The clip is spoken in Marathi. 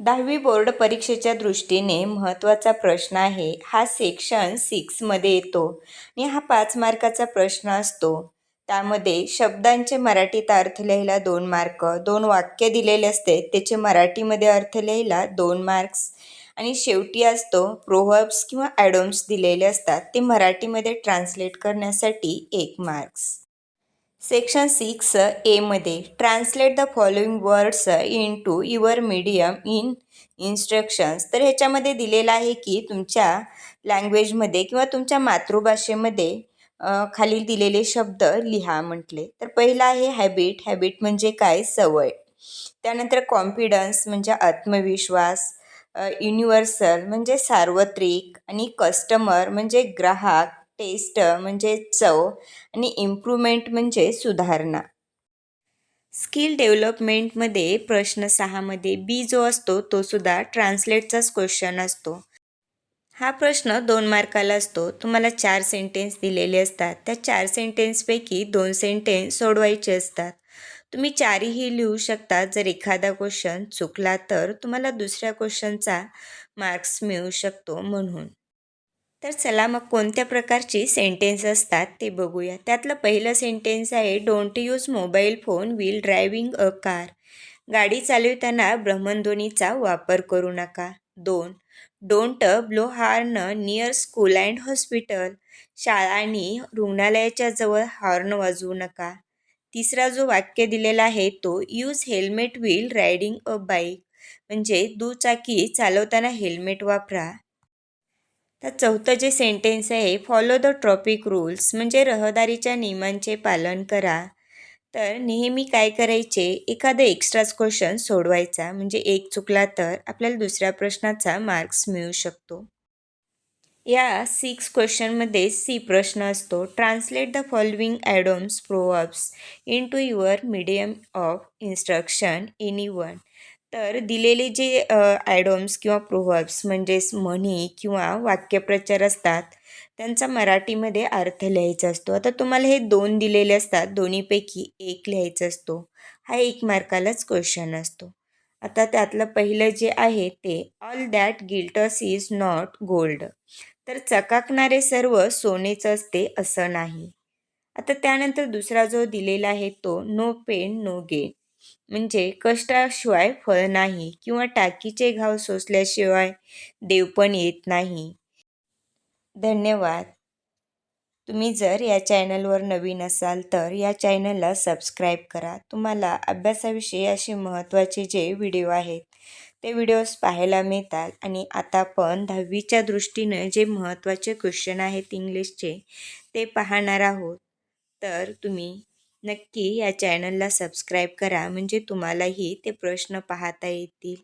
दहावी बोर्ड परीक्षेच्या दृष्टीने महत्त्वाचा प्रश्न आहे. हा सेक्शन सिक्समध्ये येतो आणि हा पाच मार्काचा प्रश्न असतो. त्यामध्ये शब्दांचे मराठीत अर्थ लिहायला दोन मार्क दोन वाक्य दिलेले असते. त्याचे मराठीमध्ये अर्थ लिहायला दोन मार्क्स आणि शेवटी असतो प्रोहब्स किंवा ॲडोम्स दिलेले असतात. ते मराठीमध्ये ट्रान्सलेट करण्यासाठी एक मार्क्स. सेक्शन सिक्स एमध्ये translate the following words into your medium in instructions तर ह्याच्यामध्ये दिलेलं आहे की तुमच्या लँग्वेजमध्ये किंवा तुमच्या मातृभाषेमध्ये खालील दिलेले शब्द लिहा म्हटले. तर पहिला आहे हॅबिट हॅबिट म्हणजे काय? सवय. त्यानंतर कॉन्फिडन्स म्हणजे आत्मविश्वास. युनिव्हर्सल म्हणजे सार्वत्रिक. आणि कस्टमर म्हणजे ग्राहक. टेस्ट म्हणजे चव आणि इम्प्रूव्हमेंट म्हणजे सुधारणा. स्किल डेव्हलपमेंटमध्ये प्रश्न सहामध्ये बी जो असतो तो सुद्धा ट्रान्सलेटचाच क्वेश्चन असतो. हा प्रश्न दोन मार्काला असतो. तुम्हाला चार सेंटेन्स दिलेले असतात. त्या चार सेंटेन्सपैकी दोन सेंटेन्स सोडवायचे असतात. तुम्ही चारही लिहू शकता. जर एखादा क्वेश्चन चुकला तर तुम्हाला दुसऱ्या क्वेश्चनचा मार्क्स मिळू शकतो म्हणून. तर चला मग कोणत्या प्रकारची सेंटेन्स असतात ते बघूया. त्यातलं पहिलं सेंटेन्स आहे don't use mobile phone while driving a car गाडी चालवताना भ्रमणध्वनीचा वापर करू नका. दोन don't blow horn near school and hospital शाळा आणि रुग्णालयाच्या जवळ हॉर्न वाजवू नका. तिसरा जो वाक्य दिलेला आहे तो use helmet while riding a bike म्हणजे दुचाकी चालवताना हेल्मेट वापरा. तर चौथं जे सेंटेन्स आहे फॉलो द ट्रॉपिक रूल्स म्हणजे रहदारीच्या नियमांचे पालन करा. तर नेहमी काय करायचे? एखादं एक्स्ट्राच क्वेश्चन सोडवायचा. म्हणजे एक चुकला तर आपल्याला दुसऱ्या प्रश्नाचा मार्क्स मिळू शकतो. या सिक्स क्वेश्चनमध्ये सी प्रश्न असतो. Translate the following idioms proverbs into your medium of instruction any one तर दिलेले जे ॲडोम्स किंवा प्रोव्हर्ब्स म्हणजेच म्हणी किंवा वाक्यप्रचार असतात त्यांचा मराठीमध्ये अर्थ लिहायचा असतो. आता तुम्हाला हे दोन दिलेले असतात दोन्हीपैकी एक लिहायचा असतो. हा एक मार्कालाच क्वेश्चन असतो. आता त्यातलं पहिलं जे आहे ते all that glitters is not gold तर चकाकणारे सर्व सोनेच असते असं नाही. आता त्यानंतर दुसरा जो दिलेला आहे तो नो पेन नो गेन म्हणजे कष्टाशिवाय फळ नाही किंवा टाकीचे घाव सोसल्याशिवाय देव पण येत नाही. धन्यवाद. तुम्ही जर या चॅनलवर नवीन असाल तर या चॅनलला सबस्क्राईब करा. तुम्हाला अभ्यासाविषयी असे महत्त्वाचे जे व्हिडिओ आहेत ते व्हिडिओज पाहायला मिळतात. आणि आता पण दहावीच्या दृष्टीनं जे महत्त्वाचे क्वेश्चन आहेत इंग्लिशचे ते पाहणार आहोत. तर तुम्ही नक्की या चॅनलला सबस्क्राईब करा. म्हणजे तुम्हालाही ते प्रश्न पाहता येतील.